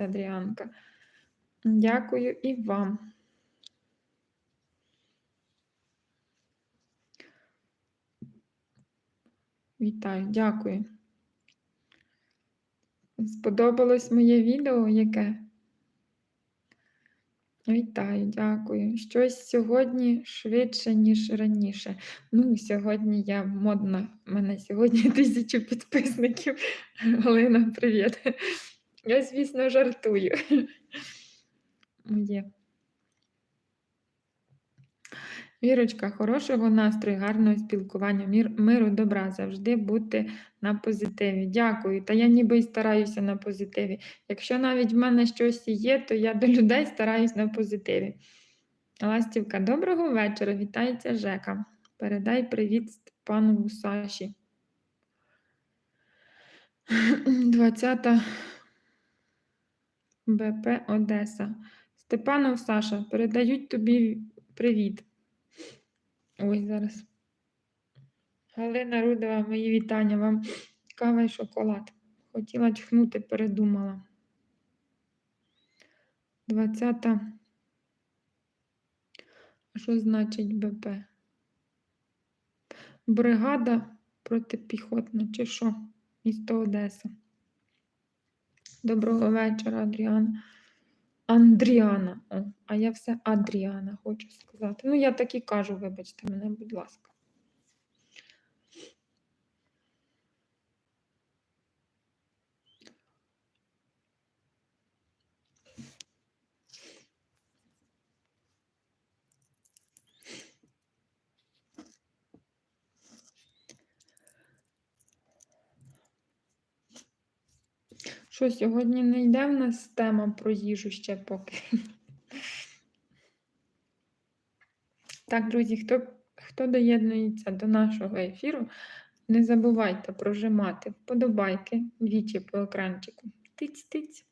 Адріанка. Дякую і вам. Вітаю, дякую. Сподобалось моє відео яке? Вітаю, дякую. Щось сьогодні швидше, ніж раніше. Ну, сьогодні я модна. У мене сьогодні тисячу підписників. Галина, привіт. Я, звісно, жартую. Моє. Вірочка, хорошого настрою, гарного спілкування, миру, добра, завжди бути на позитиві. Дякую. Та я ніби й стараюся на позитиві. Якщо навіть в мене щось є, то я до людей стараюсь на позитиві. Ластівка, доброго вечора. Вітається Жека. Передай привіт Степану Саші. 20 БП Одеса. Степанов Саша, передають тобі привіт. Ой, зараз. Галина Рудова, мої вітання вам. Кава і шоколад. Хотіла чхнути, передумала. 20. А що значить БП? Бригада протипіхотна, чи що? Місто Одеса. Доброго вечора, Адріана. Андріана. О, а я все Адріана хочу сказати. Ну, я так і кажу, вибачте мене, будь ласка. Що сьогодні не йде в нас тема про їжу ще поки. Так, друзі, хто хто доєднується до нашого ефіру, не забувайте прожимати вподобайки двічі по екранчику. Тиць-тиць.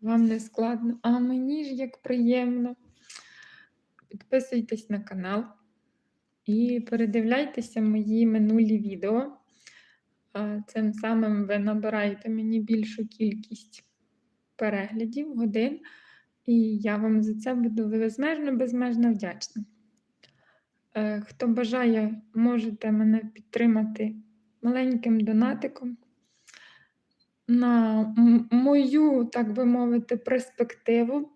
Вам не складно, а мені ж як приємно. Підписуйтесь на канал і передивляйтеся мої минулі відео. Цим самим ви набираєте мені більшу кількість переглядів, годин, і я вам за це буду безмежно, безмежно вдячна. Е, хто бажає, можете мене підтримати маленьким донатиком. На мою, так би мовити, перспективу.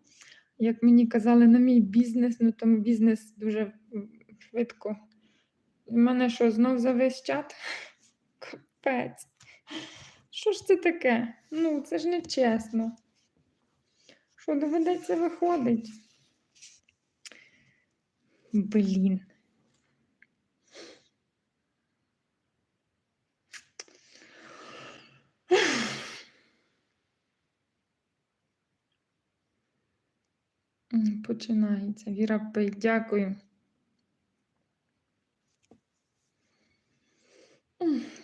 Як мені казали, на мій бізнес, ну там бізнес дуже швидко. У мене що, знов завис чат? Капець. Що ж це таке? Ну, це ж не чесно. Що доведеться виходить? Блін. Починається. Віра Пей, дякую.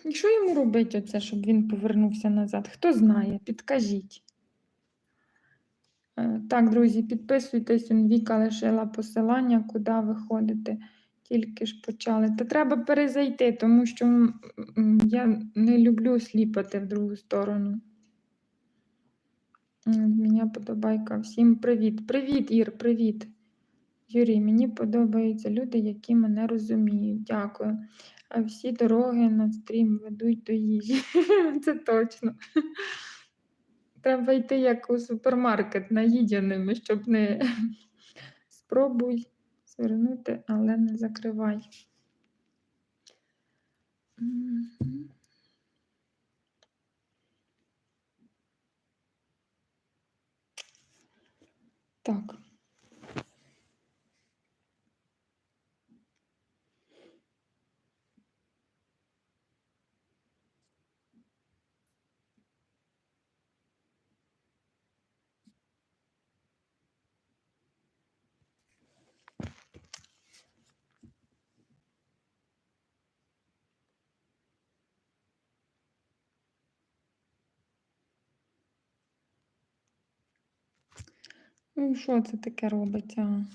І що йому робити, оце, щоб він повернувся назад? Хто знає, підкажіть. Е, так, друзі, підписуйтесь, Віка лишила посилання, куди ви ходите. Тільки ж почали. Та треба перезайти, тому що я не люблю сліпати в другу сторону. Мені подобайка. Всім привіт. Привіт, Ір, привіт. Юрій, мені подобаються люди, які мене розуміють. Дякую. А всі дороги на стрім ведуть до їжі. Це точно. Треба йти як у супермаркет наїдяними, щоб не спробуй звернути, але не закривай. Так. Ну, що це таке робиться?